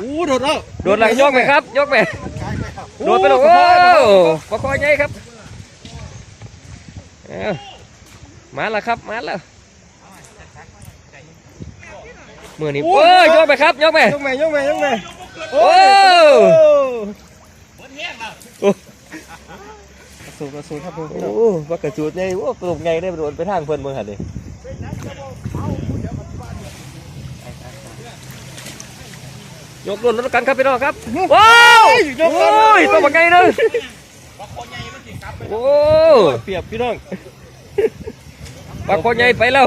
อู้โดดแล้วโดดหลังยกไหมครับยกไหมโดดไปเลยโอ้ปะคอใหญ่ครับเอามาแล้วครับมาแล้วมือนี้โอ้ยยกไหมครับยกไหมยกแม่ยกแม่ยกแม่โอ้สูบสูบครับผมพี่โอ้น้องว่ากระจุดไงโอ้กระจุดไงได้โดนไปทางเพื่อนเมืองหันเลย ยกรุ่นแล้วกันครับพี่น้องครับ ว้าวโอ้ยตัวบังไงเลยโอ้เปรียบพี่น้องปลาคอใหญ่ไปแล้ว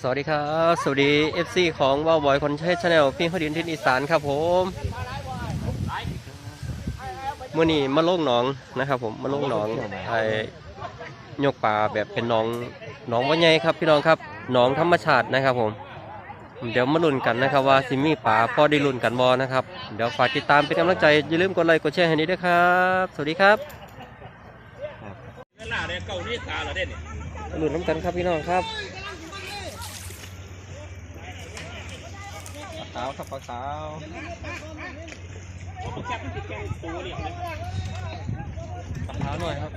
สวัสดีครับ สวัสดี FC ของว่าวบอยคนใช้ชาแนลฟิล์มพดินทินอีสานครับผมมื่อนี้มาลงหนองนะครับผมมาลงหนองไอ้ยกปลาแบบเป็นหนองหนองว่าใหญ่ครับพี่น้องครับหนองธรรมชาตินะครับผม เดี๋ยวมาลุ้นกันนะครับว่าซิมีป่าพอได้ลุ้นกันบอนะครับ เดี๋ยวฝากติดตามเป็นกำลังใจ อย่าลืมกดไลค์กดแชร์ให้นี้ด้วยครับ สวัสดีครับนั่นล่ะเนี่ยเก่านี่ตาเหรอเด่นนี่ลุ้นน้ำกันครับพี่น้องครับขาวครับขาวแคบมันติดแกงตัวนี่ขาวหน่อยครับ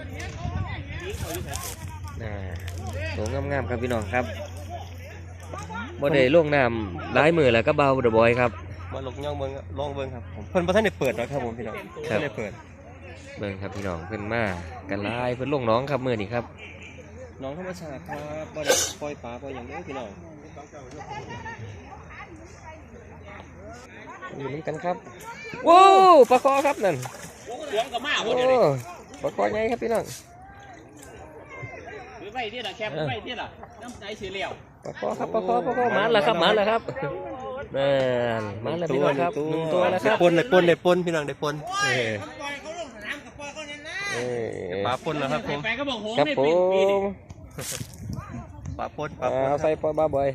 น่าโตงามๆครับพี่น้องครับ บ่ได้ล่วงน้ำหลายมือแล้วก็เบาเดอะบอยครับ มาลงย่องเบิ้งลองเบิ้งครับผมเพิ่นประท่านได้เปิดแล้วครับผมพี่น้องครับท่านได้เปิด เบิ่งครับพี่น้องเพิ่นมากันหลายเพิ่นลงหน้องครับมื้อนี้ครับน้องธรรมชาติครับบ่ได้ปล่อยปลาปล่อยอย่างนี้พี่น้องอยู่น้ำกันครับโว้วปลาคอครับนั่นหวงกับมาหมโอ้ดเดี๋ยวนี้ปลาคอใหญ่ครับพี่น้อง หรือไว้ที่ล่ะแคบไว้ที่ล่ะน้ำใจเสียเหลี่ยว ปลาคอครับปลาคอปลาคอมาแล้วครับมาแล้วครับนั่นมาแล้วพี่น้องครับหนึ่งตัวแล้วครับปนได้ปนได้ปนพี่น้องได้ปนเออเออปลาปนแล้วครับผมไปก็บอกโงครับผมปลาปนปลาปนเอาใส่ปล่อยบ้าบอย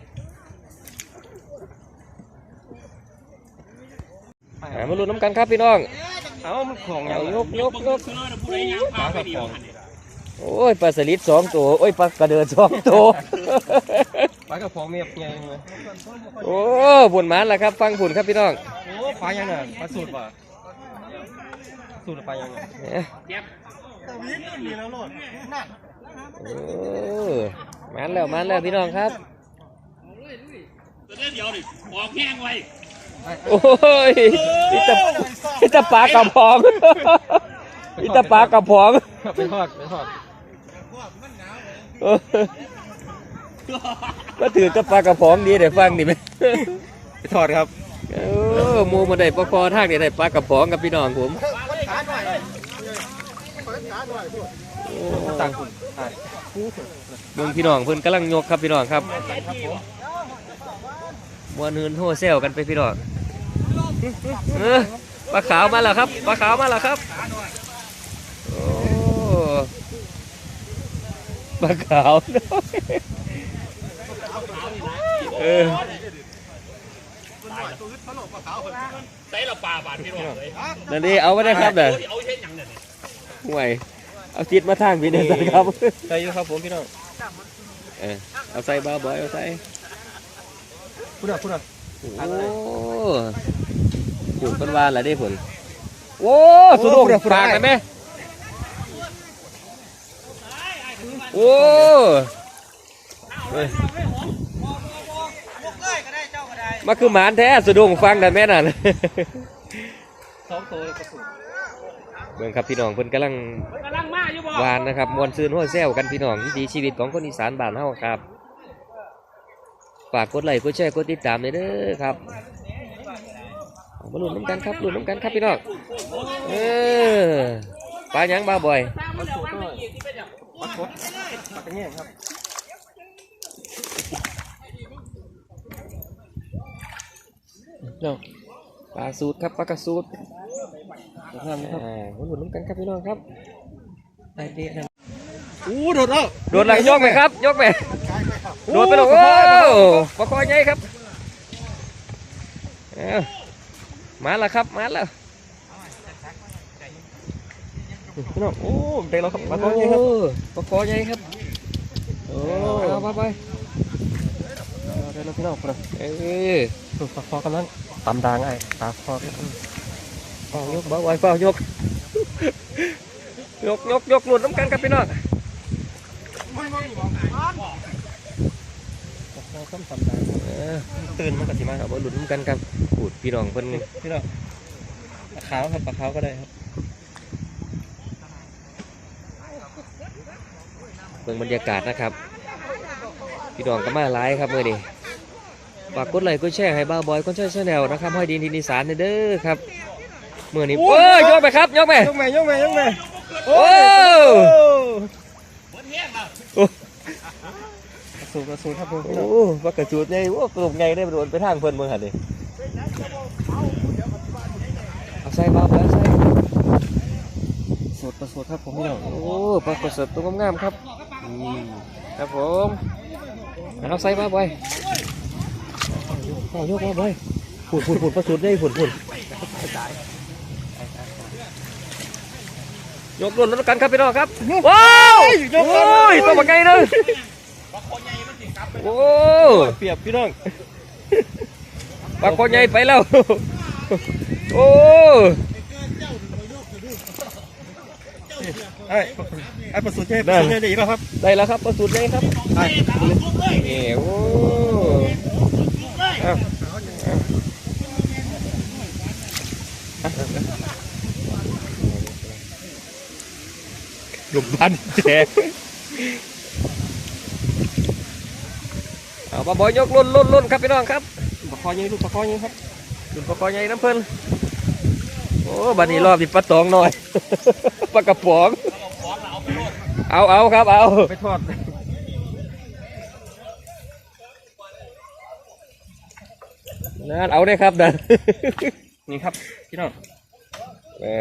อ่ามาลุ้นน้ำกันครับพี่น้องเอามันของเอาย่ายกยกยกเชื่อนะผู้ใดยังพาไปดียวหันนี่โอ้ยปลาสลิดสองตัวโอ้ยปลากระเดินสองตัว ปลากระป๋องเมียบไงเลยโอ้ผุนหมันแล้วครับ ฟังผุนครับพี่น้อง โอ้ปลาอย่างน่ะปลาสูตรป่ะสูตรปลาอย่างน่ะเนี่ยแคบโอ้มันแล้วมันแล้วพี่น้องครับตัวเดียวดิออกแห้งไว้โอ้ยนี่ตะนี่ตะปลากระพองนี่ตะปลากระพองไปทอดไปทอดเออ ก็ถือกับปลากระพองดีเดี๋ยวฟังดิไหมไปทอดครับเออหมูมาได้ปลาคอทางเดี๋ยวได้ปลากระพองกับพี่น้องผมโอ้ต่างคุณใช่เมืองพี่น้องเพิ่นกำลังยกครับพี่น้องครับมัวเนินโฮเซลกันไปพี่น้องเออปลาขาวมาแล้วครับปลาขาวมาแล้วครับโอ้ปลาขาว เออใส่ละปลาบาดพี่น้องเลยนั่นดิเอาไว้ได้ครับเด้อเอาเช่นยังเนี่ยห่วยเอาจิตมาทางพี่เด้อครับใช่อยู่ครับผมพี่น้องเออเอาใส่บ้าบอยเอาใส่พูดอะพูดอะโอ้ปลูกต้นวานอะไรได้ผลโอ้สุดโงฝากได้ไหมโอ้เฮ้ย มาคือหมานแท้สุดงฟังได้ไหมน่ะสองตัวกระสุนเบิ่งครับพี่น้องเพิ่นกำลังกำลังมาอยู่บ่วานนะครับมวนซืนหัวแซวกันพี่น้องวิถีชีวิตของคนอีสานบ้านเฮาครับฝากกดไลค์กดแชร์กดติดตามเลยเด้อครับเอามาลุ้นน้ำกันครับลุ้นน้ำกันครับพี่น้องเออปลาหยังบ้าบ่อยตามมาแล้ววันไม่กี่ที่เป็นอย่างปลาคดปลากระเงี้ยงครับ เนาะปลาสูตรครับปลากระสูตรท่านครับอ่ามาลุ้นน้ำกันครับพี่น้องครับไอเดียอู้โดดแล้วโดดหลังยกไหมครับยกไหมโดดไปเลยโอ้ปลาคอใหญ่ครับเอามาแล้วครับมาแล้วพี่น้องโอ้เด็กเราครับปลาคดเงี้ยครับโอ้ปลาคอใหญ่ครับโอ้เอาไปไป เด็กเราพี่น้องครับเออปลาคอกำลังตำดางไอ้ปลาคอเฝ้ายกเบาไว้เฝ้ายก ยกยกยกหลุดน้ำกันครับพี่น้องคอต้มตำดางเออตื่นมันก็สิมาครับว่าหลุดน้ำกันครับปูดพี่น้องเพิ่นนี่พี่น้องปลาขาวครับปลาขาวก็ได้ครับเบิ่งบรรยากาศนะครับ พี่น้องก็มาหลายครับมื้อนี้ฝากกดไลค์กดแชร์ให้บ้าวบอยคนใช้ชาแนลนะครับห้อยดินทินอีสานเด้อครับมื้อนี้โอ้ยยกไปครับยกไปยกแม่ยกแม่ยกแม่โอ้สูตรกระสูตรครับผมโอ้ว่ากระจูดใหญ่โอ้กระดูกใหญ่ได้โดนไปทางเพิ่นเบิ่งหั่นดิเอาใส่บ้าวบอยใส่สูตรกระสูตรครับผมพี่น้องโอ้ปลากระสดตัวงามๆครับอืมครับผมเอาใส่บ้าวบอย เอายกบ้าวบอยผุดผุดผุดประสุดได้ผุดผุดยกรวนแล้วกันครับพี่น้องครับว้าวโอ้ยตัวบักไงเลยโอ้เปรียบพี่น้องปลาคอใหญ่ไปแล้วโอ้ไอ้ไอ้ประสูตรใช่ประสูตรใช่ดีป่ะครับได้แล้วครับประสุดใหญ่ครับไอ้นี่โอ้ หลุมพันแจกเอาปลาบอยยกลุ่นลุ่นลุ่นครับพี่น้องครับปลาคอยังลูกปลาคอยังครับลุ่นปลาคอใหญ่น้ำเพิ่นโอ้บัดนี้รอบนี้ปลาตองหน่อยปลากระป๋องเอาเอาครับเอาไปทอด นั่นเอาได้ครับนั่นนี่ครับพี่น้องแหม่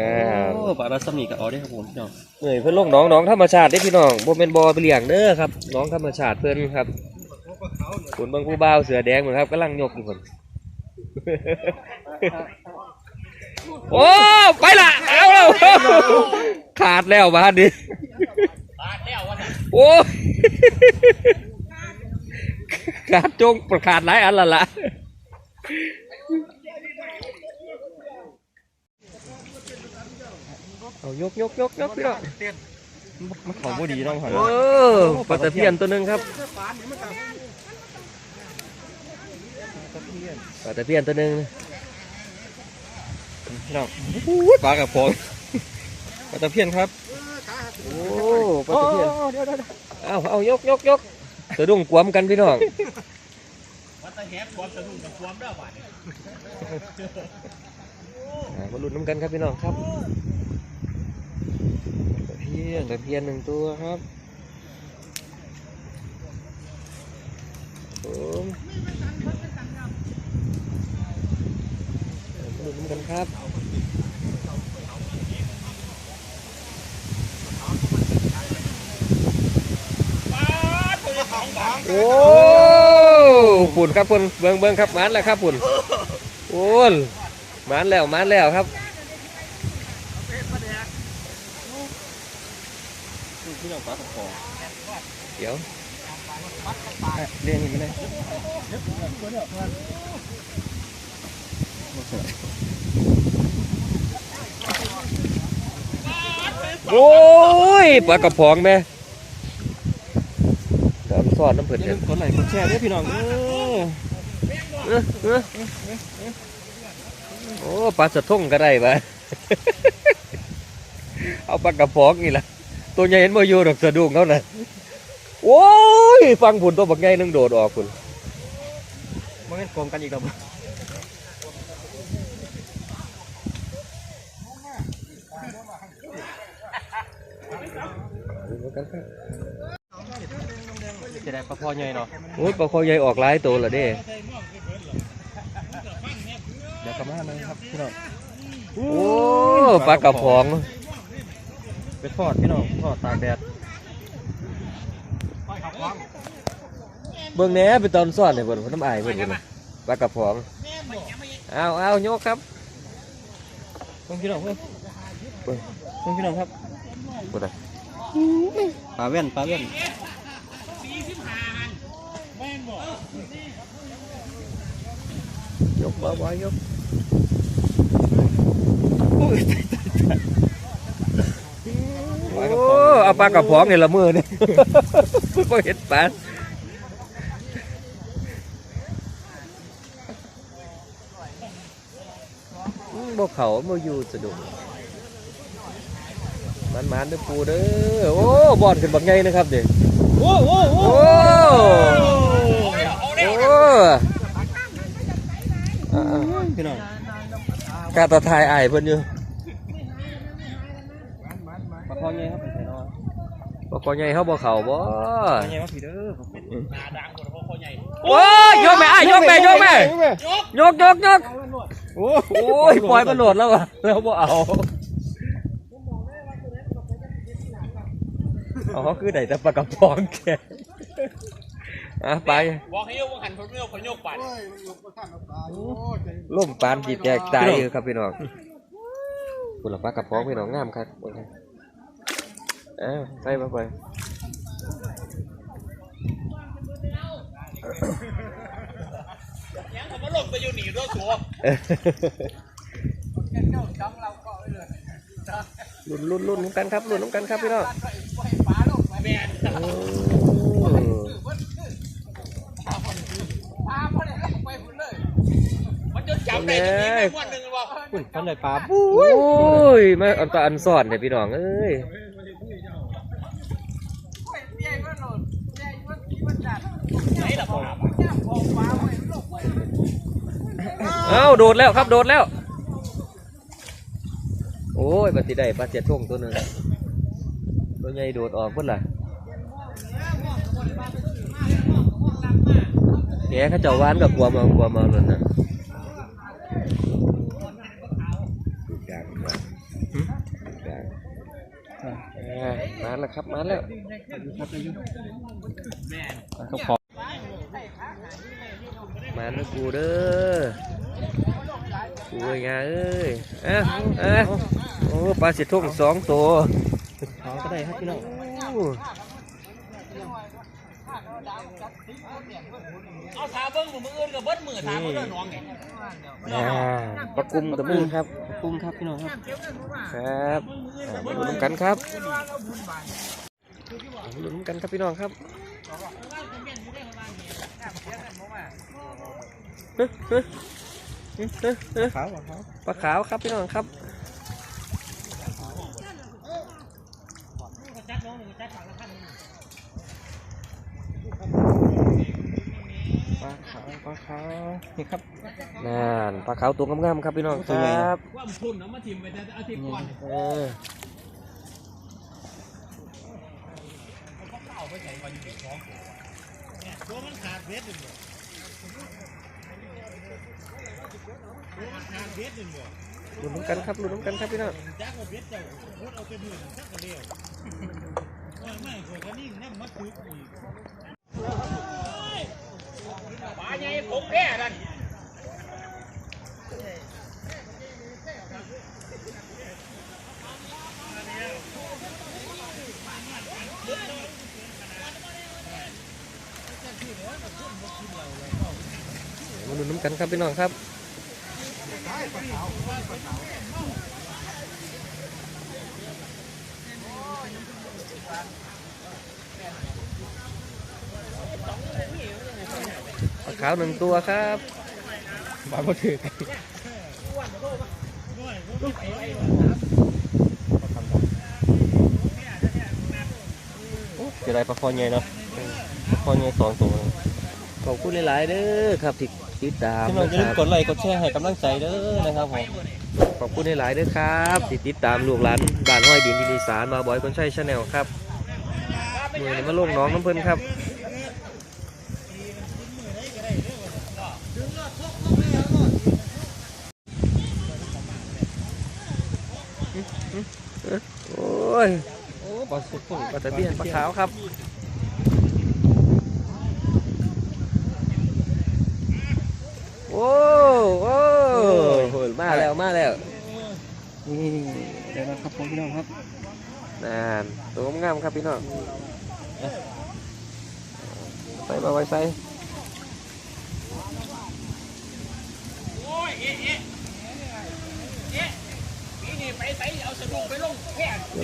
โอ้ปลาราสมีกับเอาได้ครับผมพี่น้องเหนื่อยเพื่อนลงหน้องหน้องธรรมชาติได้พี่น้องบ่เป็นบ่อไปเลี้ยงเด้อครับหน้องธรรมชาติเพื่อนครับขุนบางผู้บ่าวเสือแดงเหมือนครับกำลังยกอยู่คนโอ้ไปละเอาแล้วขาดแล้วบ้านนี้โอ้ยขาดจงประขาดหลายอันละละ เอายกยกยกยกพี่น้องมันเขาบ่ดีน้องหันโอ้ปลาตะเพียนตัวหนึ่งครับปลาตะเพียนตัวหนึ่งพี่น้องอู้ยปลากระพงปลาตะเพียนครับโอ้ปลาตะเพียนเอาเอายกยกยกสะดุ้งกวมกันพี่น้องวัดตะแหกความสนุกกับความเด้อหวานอ่ามาลุ้นน้ำกันครับพี่น้องครับ ตะเพียนตะเพียนหนึ่งตัวครับผมมาลุ้นกันครับโอ้ฝุ่นครับฝุ่นเบิ้งเบิ้งครับมันแล้วครับฝุ่นโอ้นมันแล้วมันแล้วครับ พี่น้องปลากระพงเดี๋ยวเรียนนี่ไม่ได้โอ้ยปลากระป๋องแม่เดี๋ยวสอดน้ำเผืออย่าเถลือะมกดไลค์กดแชร์ด้วยพี่น้องเออเออเออโอ้ปลาสะทุ่งก็ได้ปะเอาปลากระป๋องนี่ละ ตัวใหญ่เห็นบ่อยู่ดอกสะดุ้งเขาน่ะโอ้ยฟังผุนตัวบักใหญ่นึงโดดออกคุณมันเป็นโกงกันอีกแล้วจะได้ปลาคอใหญ่เนาะโอ้ยปลาคอใหญ่ออกหลายตัวละเด้เดี๋ยวกลับมาเลยครับพี่น้องโอ้ปลากระป๋อง ไปทอดพี่น้องทอดตากแดดเบิ่งแหน่เป็นตอนซ่อนเลยเพิ่นเพิ่นน้ำอายเพิ่นเพิ่นน่ะปลากระป๋องเอาเอาโยกครับเพิ่งพี่น้องเพิ่งเพิ่งพี่น้องครับเพิ่นน่ะปลาแว่นปลาแว่นยกบ่บ่ยกโอ้ เอาปลากระป๋องเนี่ยละมือเนี่ยพอเห็นปลาอืมบ่เขาบ่อยู่สะดุกมันมันๆเด้อปูเด้อ โอ้บอลขึ้นบักไงนะครับเด็กโอ้โหโอ้โอ้โอ้อ่าพี่น้องๆกาตาทายอายเพิ่นอยู่ ปลาคอไงครับเป็นไงเนาะ บ่ พอใหญ่เฮาบ่เข้าบ่ปลาไงมาพี่เด้อหนาดังกว่าพ่อใหญ่โอ้ยยกแม่อ้ายยกแม่ยกแม่ยกยกยกยกโอ้โอ้ยปล่อยมันโหลดแล้วอะแล้วบ่เอาเอาเขาคือได้แต่ปลากระป๋องแกอะไปบอกให้ยกหันคนไม่ยกคนยกปัดล่มปานจีแตกตายอยู่ครับพี่น้องคุณละปลากระป๋องพี่น้องงามครับโอเคเอ้าไปมาไปยังผมมาลงไปอยู่หนีด้วยสัวลุ้นลุ้นลุ้นน้ำกันครับลุ้นน้ำกันครับพี่น้องแม่นโอ้มันจนจับได้จริงๆวันหนึ่งว่าอุ้ยทำไรปลาโอ้ยมาอันตาอันสอนเนี่ยพี่น้องเอ้ย ไหนล่ะพ่อ เอ้าโดดแล้วครับโดดแล้ว โอ้ยปฏิได้ปลาเจ็ดท่งตัวหนึ่งตัวใหญ่โดดออกพุ่นล่ะแกเขาเจ้าหวานกับกลัวมากลัวมาเลยนะอ่ามาแล้วครับมาแล้วแม่นเขาขอ มาแล้วกูเด้อกูเอ้ยงาเอ้ยเอ้าเอ้าโอ้ปลาเจ็ดท่งสองตัวขอก็ได้ครับพี่น้องเอาทาเบิ้งมือมืออื่นกับเบิ้ลมือทาเบิ้ลน้องไงอ่าปลากุมตัวมึงครับปรุงครับพี่น้องครับ ครับอ่ามาลุ้นกันครับมาลุ้นกันครับพี่น้องครับ ขาวครับปลาขาวครับพี่น้องครับปลาขาวปลาขาวนี่ครับนั่นปลาขาวตัวงามๆครับพี่น้องครับว่าพุ่นเอามาทิมไปแต่อาทิตย์ก่อนเออตัวมันขาดเบ็ดหนึ่งบ่ตัวมันขาดเบ็ด หลุ้นน้ำกันครับลุ้นน้ำกันครับพี่น้องจักว่าเบ็ดเจ้าพุดเอาเป็นหมื่นสักกระเดียวว่าไม่เคยก็นิ่งนั่นมาตึกอีกปลาใหญ่ผมแพ้นั่นมาลุ้นน้ำกันครับพี่น้องครับ ปลาขาวหนึ่งตัวครับปลาบ่ถือเสียดายปลาคอใหญ่เนาะปลาคอใหญ่สองตัวขอบคุณหลาย ๆ เด้อครับที่ ติดตามพี่น้องนะอย่าคลืมรับ กดไลค์กดแชร์ให้กำลังใจเด้อนะครับผม ขอบคุณหลายๆเด้อครับที่ติดตามลูกหลานบ้านห้อยดินดินอีสานมาบอยคนใช้ชาแนลครับมือนี้มาลงน้องน้ำเพิ่นครับโอ้ยโอ้ปลาสุดพุ่งปลาตะเพียนปลาขาวครับ อ้โอ้โหมาแล้วมาแล้วนี่เดี๋ยวนะครับผมพี่น้องครับนั่นตัวงามครับพี่น้องใส่มาไว้ใส่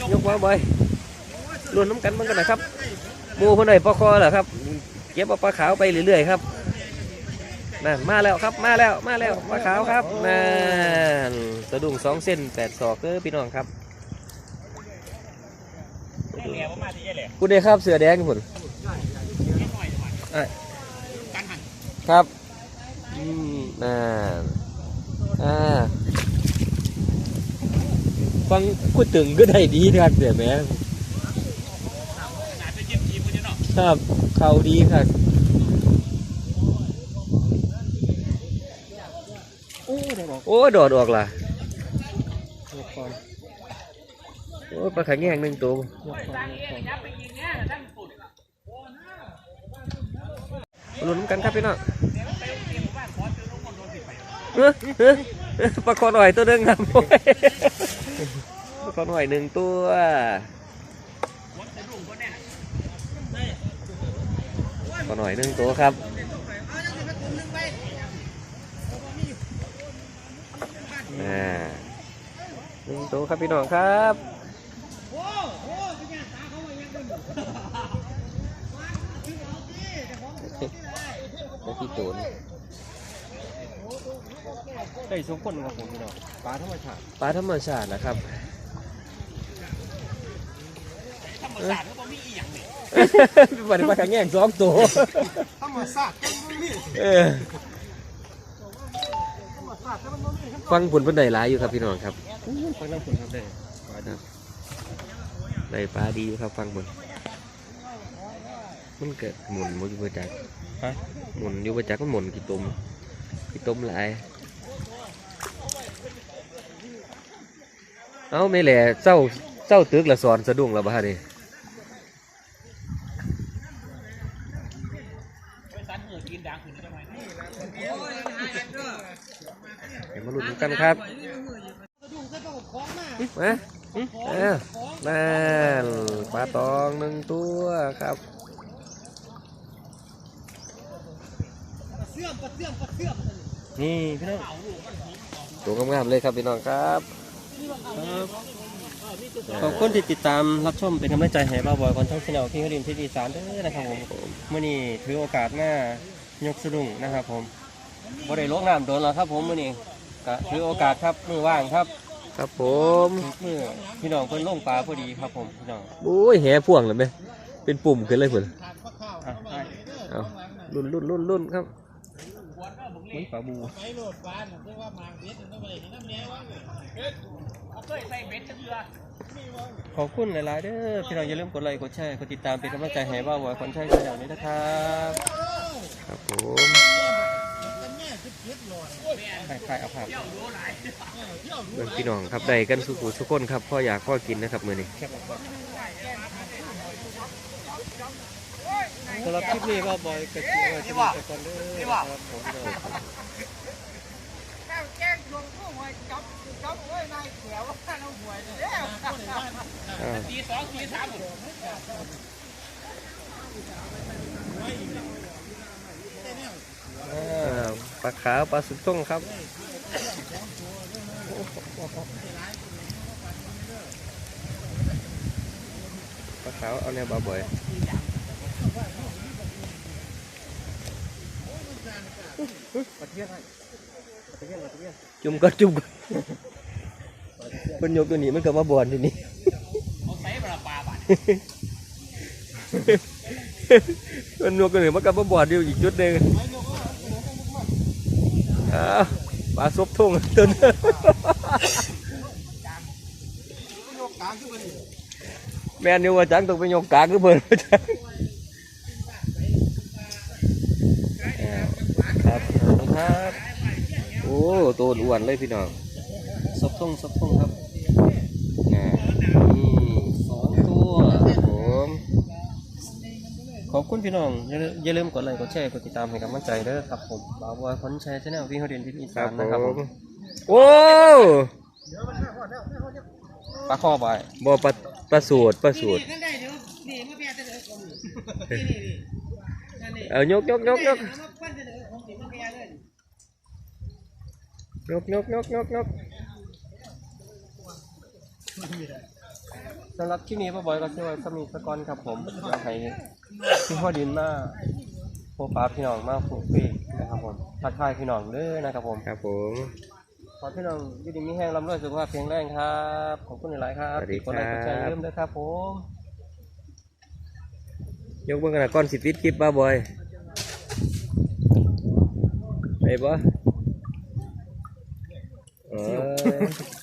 ยกยกมาบ่อยรวนน้ำกันมันกันนะครับหมูคนไหนปลาคอเหรอครับ เก็บเอาปลาขาวไปเรื่อยๆครับ นั่นมาแล้วครับมาแล้วมาแล้วปลาขาวครับนั่นสะดุ้งสองเส้นแปดศอกเออพี่น้องครับคุณเดครับเสือแดงคุณอะครับอืมนั่นอ่าฟังกูตึงก็ได้ดีครับเดี๋ยวแหม่ครับเขาดีครับ โอ้ได้บอก โอ้โดดออกล่ะยกก่อนโอ้ปลาขังแยงหนึ่งตัวยกก่อนยกก่อนลุ้นกันครับพี่น้องเอ้อเอ้อเอ้อปลาคอหน่อยตัวหนึงครับโอ้ยปลาคอหน่อยหนึ่งตัวปลาหน่อยหนึ่งตัวครับอ่า หนึ่งตัวครับพี่น้องครับแล้วที่โจนได้สองคนครับผมพี่น้องปลาธรรมชาติปลาธรรมชาตินะครับธรรมศาสตร์ก็บ่มีอีหยังนี่วันนี้ปลาขังแง่งสองตัวธรรมศาสตร์ก็บ่มีเออฟังผลเป็นไดหลายอยู่ครับพี่น้องครับอู้ ฟังน้ำฝนครับได้ปลาดีได้ปลาดีอยู่ครับฟังผลมันเกิดหมุนมันอยู่ประจักฮะหมุนอยู่ประจักมันหมุนกี่ตุ่มกี่ตุ่มหลายเอาไม่แหล่เศร้าเศร้าตึกละสอนสะดุ้งละบ้าดิไปสันเหือกินดังขึ้นจังได๋เดี๋ยวมาลุ้นกันครับ มาเออนั่นปลาตองหนึ่งตัวครับนี่พี่น้องตัวงามๆเลยครับพี่น้องครับขอบคุณที่ติดตามรับชมเป็นกำลังใจให้บ้าบอยคอนเทนต์แนลพี่ฮรินที่ดีสารด้อนะครับผมเมื่อนี้ถือโอกาสมายกสะดุ้งนะครับผมบ่ได้ลงน้ำโดนแล้วครับผมเมื่อนี้ถือโอกาสครับมือว่างครับ ครับผมมือพี่น้องเพิ่นลงปลาพอดีครับผมพี่น้องโอ้ยแหพ่วงเลยไหมเป็นปุ่มขึ้นเลยผลอะไปเอารุ่นรุ่นรุ่นรุ่นครับอุ้ยปลาบูไปโหลดบ้านเรียกว่าหมากเบ็ดมันบ่ได้เห็นน้ำแหน่วะเอาเคยใส่เบ็ดจังเทื่อขอบคุณหลาย ๆ เด้อพี่น้องอย่าลืมกดไลค์กดแชร์กดติดตามเป็นกำลังใจให้บ้าบอยคอนเทนต์แนลนี้นะครับ ครับผม ใครใครเอาภาพเบิ่งพี่น้องครับได้กันสุขุสุขคนครับพ่ออยากพ่อกินนะครับมือนี้แคปออกก่อนสำหรับคลิปนี้บ้าบอยกระเทียมจะมีไปก่อนเด้อครับผมเด้อแจ้งดวงผู้หวยจับจับเอ้ยนายแขวว่าน้ำหวยเนี่ยอ่าตีสองตีสามหมดอ่อ่าา ปลาขาวปลาสุกต้งครับปลาขาวเอาแนวบาบ่อยปะเทียนให้ปะเทียนปะเทียนจุ่มก็จุ่มก็เป็นยกตัวนี้มันก็มาบอนทีนี้เอาใส่ปลาปลาบาดมันยกตัวนี้มันก็มาบอนเดียวอีกจุดหนึ่งอ้าว ปลาซบทุ่งตัวนึงแม่นอยู่ว่าจังต้องไปยกกลางคือเบิร์นว่าจังครับขอบคุณครับ โอ้ตัวอ้วนเลยพี่น้องซบทุ่งซบทุ่งครับ อ่านี่ สองตัว ครับผม ขอบคุณพี่น้องอย่าลืมอย่าลืมกดไลค์กดแชร์กดติดตามให้กำลังใจเด้อครับผมบ่าวบอยคอนแชร์ชแนลพี่เขาเรียนที่อีคสารับนผนะครับผมมโอ้ปลาข้อบอยบ่ปลาปลาสูตรปลาสูตรนั่นได้เดี๋ยวนี่มาแปลเสนอผมนี่นี่นี่นั่นนี่เอายกยกยกยกเอามาปั้นเสนอผมสิมาแปลเลยนกนกนกนกนก สำหรับที่นี้ป้าบอยก็ช่วยสมีสกอนครับผมอยากให้พี่พ่อดินมาโปรปาพี่น้องมาฟูฟีนะครับผมทักทายพี่น้องเด้อนะครับผมครับผมขอพี่น้องอยืดดีมีแห้งลำด้วยสุขภาพแข็งแรงครับขอบคุณหลายๆครับสวัสดีกดไลค์กดแชร์ครับเริ่าลืมด้วยครับผมยกเบิ่งกันนะก้อนสิบวิดคลิปบ้าบอยไอ้บ่เออ